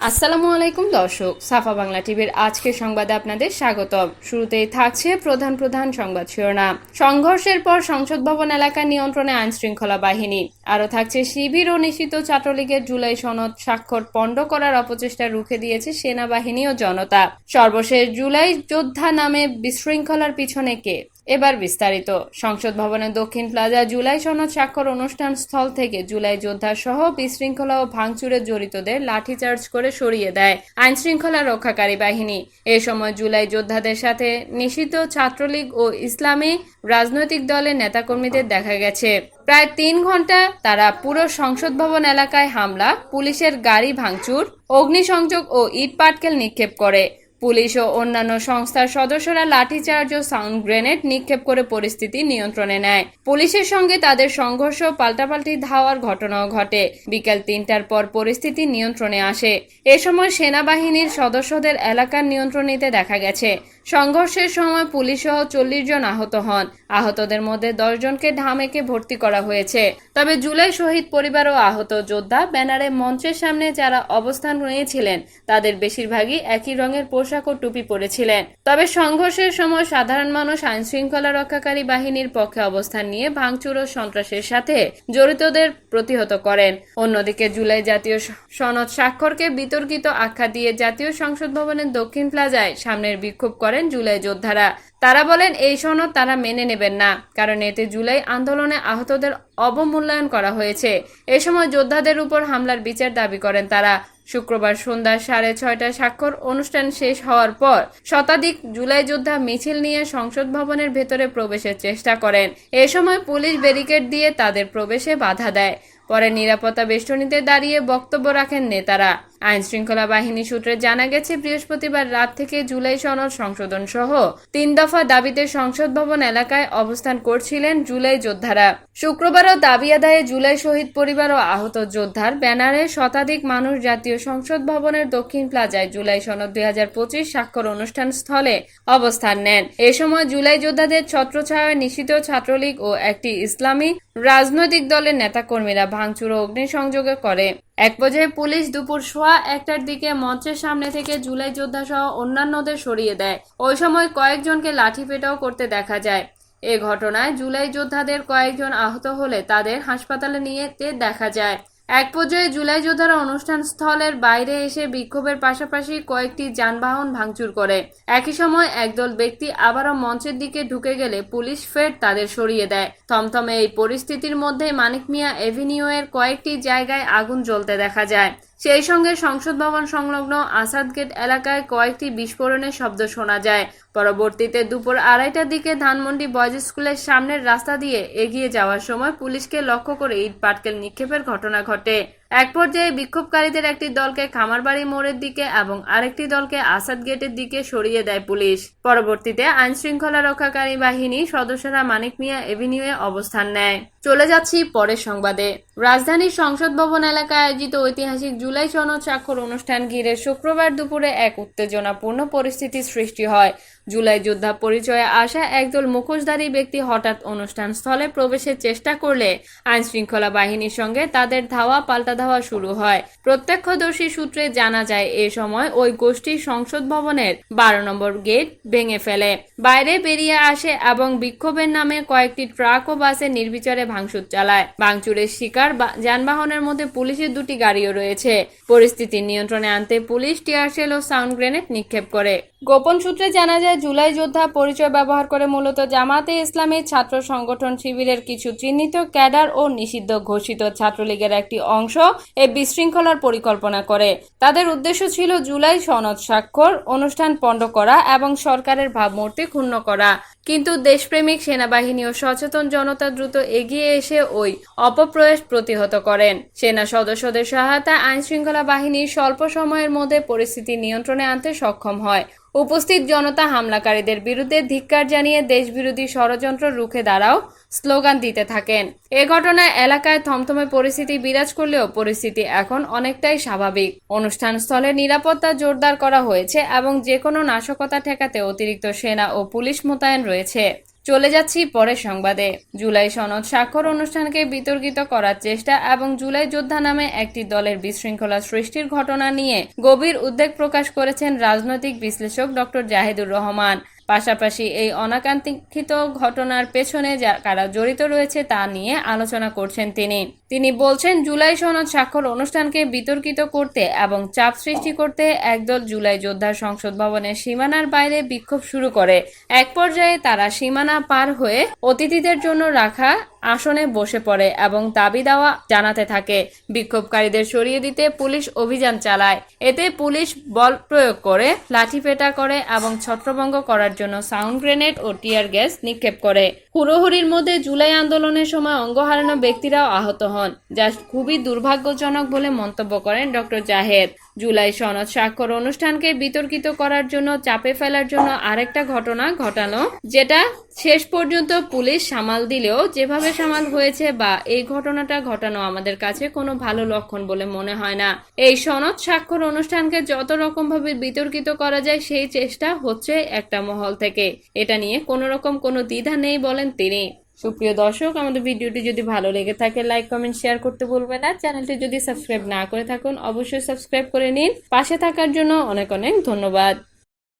আসসালামু আলাইকুম দর্শক, সাফা বাংলা টিভির আজকের সংবাদে আপনাদের স্বাগতম। শুরুতেই থাকছে প্রধান প্রধান সংবাদ শিরোনাম। সংঘর্ষের পর সংসদ ভবন এলাকা নিয়ন্ত্রণে আইন শৃঙ্খলা বাহিনী। আরও থাকছে শিবির ও নিষিদ্ধ ছাত্রলীগের জুলাই সনদ স্বাক্ষর পণ্ড করার অপচেষ্টা রুখে দিয়েছে সেনাবাহিনী ও জনতা। সর্বশেষ জুলাই যোদ্ধা নামে বিশৃঙ্খলার পিছনে কে? এবার বিস্তারিত। সংসদ ভবনের দক্ষিণ প্লাজা জুলাই সনদ স্বাক্ষর অনুষ্ঠান স্থল থেকে জুলাই যোদ্ধা সহ বিশৃঙ্খলা ও ভাঙচুরে জড়িতদের লাঠিচার্জ করে সরিয়ে দেয় আইন শৃঙ্খলা রক্ষাকারী বাহিনী। এ সময় জুলাই যোদ্ধাদের সাথে নিষিদ্ধ ছাত্রলীগ ও ইসলামী রাজনৈতিক দলের নেতাকর্মীদের দেখা গেছে। প্রায় তিন ঘণ্টা তারা পুরো সংসদ ভবন এলাকায় হামলা, পুলিশের গাড়ি ভাঙচুর, অগ্নিসংযোগ ও ইট পাটকেল নিক্ষেপ করে। পুলিশ ও অন্যান্য সংস্থার সদস্যরা লাঠিচার্জ ও সাউন্ড গ্রেনেড নিক্ষেপ করে পরিস্থিতি নিয়ন্ত্রণে নেয়। পুলিশের সঙ্গে তাদের সংঘর্ষ পাল্টাপাল্টি ধাওয়ার ঘটনাও ঘটে। বিকেল তিনটার পর পরিস্থিতি নিয়ন্ত্রণে আসে। এ সময় সেনাবাহিনীর সদস্যদের এলাকার নিয়ন্ত্রণ নিতে দেখা গেছে। সংঘর্ষের সময় পুলিশ সহ চল্লিশ জন আহত হন। আহতদের মধ্যে জনকে ঢামেকে ভর্তি করা হয়েছে। তবে জুলাই শহীদ পরিবার ও আহত যোদ্ধা ব্যানারে মঞ্চের সামনে যারা অবস্থান নিয়েছিলেন, তাদের বেশিরভাগই একই রঙের পোশাক ও টুপি পরেছিলেন। তবে সংঘর্ষের সময় সাধারণ মানুষ আইন শৃঙ্খলা রক্ষাকারী বাহিনীর পক্ষে অবস্থান নিয়ে ভাঙচুর ও সন্ত্রাসের সাথে জড়িতদের প্রতিহত করেন। অন্যদিকে জুলাই জাতীয় সনদ স্বাক্ষরকে বিতর্কিত আখ্যা দিয়ে জাতীয় সংসদ ভবনের দক্ষিণ প্লাজায় সামনের বিক্ষোভ করেন জুলাই যোদ্ধারা। তারা বলেন, এই সনদ তারা মেনে নেবেন না, কারণ এতে জুলাই আন্দোলনে আহতদের অবমূল্যায়ন করা হয়েছে। এ সময় যোদ্ধাদের উপর হামলার বিচার দাবি করেন তারা। শুক্রবার সন্ধ্যা সাড়ে ছয়টায় স্বাক্ষর অনুষ্ঠান শেষ হওয়ার পর শতাধিক জুলাই যোদ্ধা মিছিল নিয়ে সংসদ ভবনের ভেতরে প্রবেশের চেষ্টা করেন। এ সময় পুলিশ ব্যারিকেড দিয়ে তাদের প্রবেশে বাধা দেয়। পরে নিরাপত্তা বেষ্টনীতে দাঁড়িয়ে বক্তব্য রাখেন নেতারা। আইন শৃঙ্খলা বাহিনী সূত্রে জানা গেছে, বৃহস্পতিবার রাত থেকে জুলাই সনদ সংশোধন সহ তিন দফা দাবিতে সংসদ ভবন এলাকায় অবস্থান করছিলেন জুলাই যোদ্ধারা। শুক্রবারও দাবি আদায়ে জুলাই শহীদ পরিবার ও আহত যোদ্ধার ব্যানারে শতাধিক মানুষ জাতীয় সংসদ ভবনের দক্ষিণ প্লাজায় জুলাই সনদ দুই হাজার পঁচিশ স্বাক্ষর অনুষ্ঠান স্থলে অবস্থান নেন। এ সময় জুলাই যোদ্ধাদের ছত্রছায়ায় নিষিদ্ধ ছাত্রলীগ ও একটি ইসলামী রাজনৈতিক দলের নেতাকর্মীরা ভাঙচুর ও অগ্নিসংযোগ করে। এক পর্যায়ে পুলিশ দুপুর সোয়া একটার দিকে মঞ্চের সামনে থেকে জুলাই যোদ্ধা সহ অন্যান্যদের সরিয়ে দেয়। ওই সময় কয়েকজনকে লাঠি পেটাও করতে দেখা যায়। এ ঘটনায় জুলাই যোদ্ধাদের কয়েকজন আহত হলে তাদের হাসপাতালে নিয়ে দেখা যায়। এক পর্যায়ে জুলাই যোদ্ধারা অনুষ্ঠান স্থলের বাইরে এসে বিক্ষোভের পাশাপাশি কয়েকটি যানবাহন ভাঙচুর করে। একই সময় একদল ব্যক্তি আবারও মঞ্চের দিকে ঢুকে গেলে পুলিশ ফের তাদের সরিয়ে দেয়। থমথমে এই পরিস্থিতির মধ্যে মানিক মিয়া এভিনিউ এর কয়েকটি জায়গায় আগুন জ্বলতে দেখা যায়। সেই সঙ্গে সংসদ ভবন সংলগ্ন আসাদ গেট এলাকায় কয়েকটি বিস্ফোরণের শব্দ শোনা যায়। পরবর্তীতে দুপুর আড়াইটার দিকে ধানমন্ডি বয়েজ স্কুলের সামনের রাস্তা দিয়ে এগিয়ে যাওয়ার সময় পুলিশকে লক্ষ্য করে ইট পাটকেল নিক্ষেপের ঘটনা ঘটে। এক পর্যায়ে বিক্ষোভকারীদের একটি দলকে খামারবাড়ি মোড়ের দিকে এবং আরেকটি দলকে আসাদ গেটের দিকে সরিয়ে দেয় পুলিশ। পরবর্তীতে আইন শৃঙ্খলা রক্ষাকারী বাহিনী সদস্যরা মানিক মিয়া এভিনিউয়ে অবস্থান নেয়। চলে যাচ্ছি পরের সংবাদে। রাজধানীর সংসদ ভবন এলাকায় আয়োজিত ঐতিহাসিক জুলাই সনদ স্বাক্ষর অনুষ্ঠান ঘিরে শুক্রবার দুপুরে এক উত্তেজনাপূর্ণ পরিস্থিতির সৃষ্টি হয়। জুলাই যোদ্ধা পরিচয়ে আসা একদল মুখোশধারী ব্যক্তি হঠাৎ অনুষ্ঠান স্থলে প্রবেশের চেষ্টা করলে আইন শৃঙ্খলা বাহিনীর সঙ্গে তাদের ধাওয়া পাল্টা ধাওয়া শুরু হয়। প্রত্যক্ষদর্শী সূত্রে জানা যায়, এ সময় ওই গোষ্ঠী সংসদ ভবনের বারো নম্বর গেট ভেঙে ফেলে। বাইরে বেরিয়ে আসে এবং বিক্ষোভের নামে কয়েকটি ট্রাক ও বাসে নির্বিচারে ভাঙচুর চালায়। ভাঙচুরের শিকার যানবাহনের মধ্যে পুলিশের দুটি গাড়িও রয়েছে। পরিস্থিতি নিয়ন্ত্রণে আনতে পুলিশ টিয়ারশেল ও সাউন্ড গ্রেনেড নিক্ষেপ করে। গোপন সূত্রে জানা যায় জুলাই যোদ্ধা পরিচয় ব্যবহার করে মূলত জামাতে ইসলামী ছাত্র সংগঠন শিবিরের কিছু চিহ্নিত ক্যাডার ও নিষিদ্ধ ঘোষিত ছাত্রলীগের একটি অংশ এই বিশৃঙ্খলার পরিকল্পনা করে। তাদের উদ্দেশ্য ছিল জুলাই সনদ স্বাক্ষর, অনুষ্ঠান পণ্ড করা এবং সরকারের ভাবমূর্তি ক্ষুণ্ণ করা। কিন্তু দেশপ্রেমিক সেনাবাহিনী ও সচেতন জনতা দ্রুত এগিয়ে এসে ওই অপপ্রয়াস প্রতিহত করেন। সেনা সদস্যদের সহায়তায় আইন শৃঙ্খলা বাহিনী স্বল্প সময়ের মধ্যে পরিস্থিতি নিয়ন্ত্রণে আনতে সক্ষম হয়। উপস্থিত জনতা হামলাকারীদের বিরুদ্ধে ধিক্কার জানিয়ে দেশবিরোধী ষড়যন্ত্র রুখে দাঁড়াও স্লোগান দিতে থাকেন। এ ঘটনায় এলাকায় থমথমে পরিস্থিতি বিরাজ করলেও পরিস্থিতি এখন অনেকটাই স্বাভাবিক। অনুষ্ঠান স্থলে নিরাপত্তা জোরদার করা হয়েছে এবং যে কোনো নাশকতা ঠেকাতে অতিরিক্ত সেনা ও পুলিশ মোতায়েন রয়েছে। চলে যাচ্ছি পরের সংবাদে। জুলাই সনদ স্বাক্ষর অনুষ্ঠানকে বিতর্কিত করার চেষ্টা এবং জুলাই যোদ্ধা নামে একটি দলের বিশৃঙ্খলা সৃষ্টির ঘটনা নিয়ে গভীর উদ্বেগ প্রকাশ করেছেন রাজনৈতিক বিশ্লেষক ডক্টর জাহিদুর রহমান। পাশাপাশি এই অনাকাঙ্ক্ষিত ঘটনার পেছনে কারা জড়িত রয়েছে তা নিয়ে আলোচনা করছেন তিনি। তিনি বলছেন, জুলাই সনদ স্বাক্ষর অনুষ্ঠানকে বিতর্কিত করতে এবং চাপ সৃষ্টি করতে একদল জুলাই যোদ্ধা সংসদ ভবনের সীমানার বাইরে বিক্ষোভ শুরু করে। এক পর্যায়ে তারা সীমানা পার হয়ে অতিথিদের জন্য রাখা আসনে বসে পড়ে এবং দাবি দেওয়া জানাতে থাকে। বিক্ষোভকারীদের সরিয়ে দিতে পুলিশ অভিযান চালায়। এতে পুলিশ বল প্রয়োগ করে, লাঠিপেটা করে এবং ছত্রভঙ্গ করার জন্য সাউন্ড গ্রেনেড ও টিয়ার গ্যাস নিক্ষেপ করে। হুড়োহুড়ির মধ্যে জুলাই আন্দোলনের সময় অঙ্গ হারানো ব্যক্তিরাও আহত হন, যা খুবই দুর্ভাগ্যজনক বলে মন্তব্য করেন ডক্টর জাহেদ। জুলাই সনদ স্বাক্ষর অনুষ্ঠানকে বিতর্কিত করার জন্য চাপে ফেলার জন্য আরেকটা ঘটনা ঘটানো যেটা শেষ পর্যন্ত পুলিশ সামাল দিলেও যেভাবে সামাল হয়েছে বা এই ঘটনাটা ঘটানো আমাদের কাছে কোনো ভালো লক্ষণ বলে মনে হয় না। এই সনদ স্বাক্ষর অনুষ্ঠানকে যত রকম ভাবে বিতর্কিত করা যায়, সেই চেষ্টা হচ্ছে একটা মহল থেকে। এটা নিয়ে কোনো রকম কোনো দ্বিধা নেই বলেন তিনি। সুপ্রিয় দর্শক, আমাদের ভিডিওটি যদি ভালো লেগে থাকে লাইক কমেন্ট শেয়ার করতে ভুলবেন না। চ্যানেলটি যদি সাবস্ক্রাইব না করে থাকুন, অবশ্যই সাবস্ক্রাইব করে নিন। পাশে থাকার জন্য অনেক অনেক ধন্যবাদ।